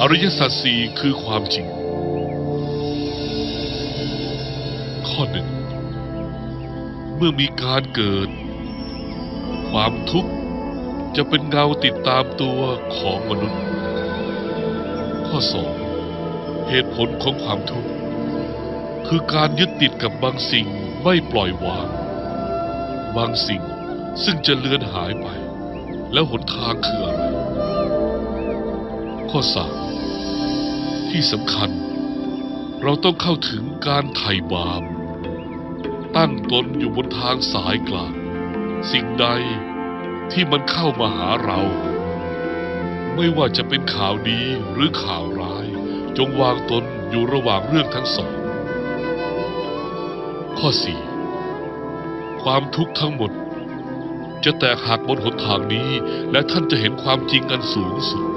อริยสัจสี่คือความจริง ข้อหนึ่ง เมื่อมีการเกิด ความทุกข์จะเป็นเงาติดตามตัวของมนุษย์ ข้อสองเหตุผลของความทุกข์คือการยึดติดกับบางสิ่งไม่ปล่อยวาง บางสิ่งซึ่งจะเลือนหายไป แล้วหนทางคืออะไร ข้อสาม ที่สำคัญ เราต้องเข้าถึงการไถ่บาป ตั้งตนอยู่บนทางสายกลาง สิ่งใดที่มันเข้ามาหาเรา ไม่ว่าจะเป็นข่าวดีหรือข่าวร้าย จงวางตนอยู่ระหว่างเรื่องทั้งสอง ข้อสี่ความทุกข์ทั้งหมด จะแตกหักบนหนทางนี้ และท่านจะเห็นความจริงอันสูงสุด